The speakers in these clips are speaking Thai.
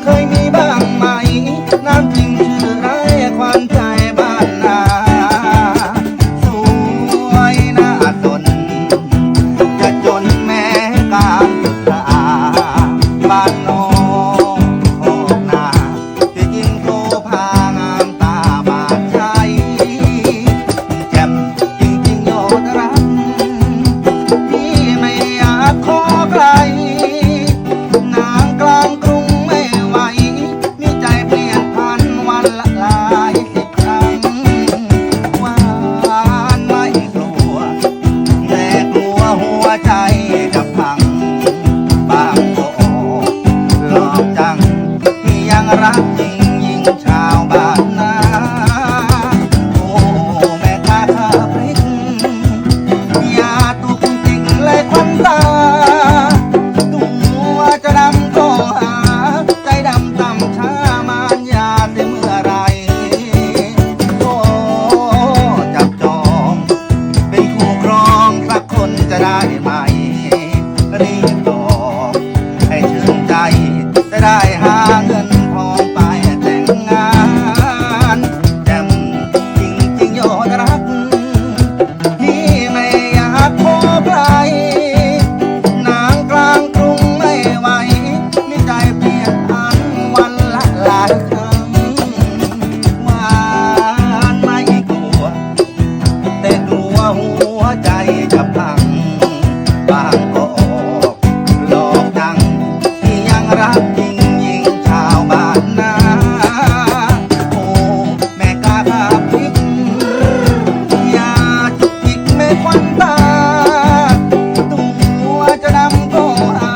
canhão. ได้ไหมรีบตอกให้ชื่นใจจะได้ห่าง พริกยาจิกไม่ควันตาตัวจะดำก็หา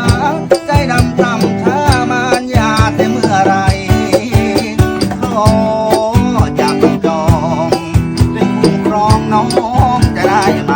ใจดำทำท่ามานยาแต่เมื่อไรขอจากดองเป็นผู้ครองน้องจะได้ไหม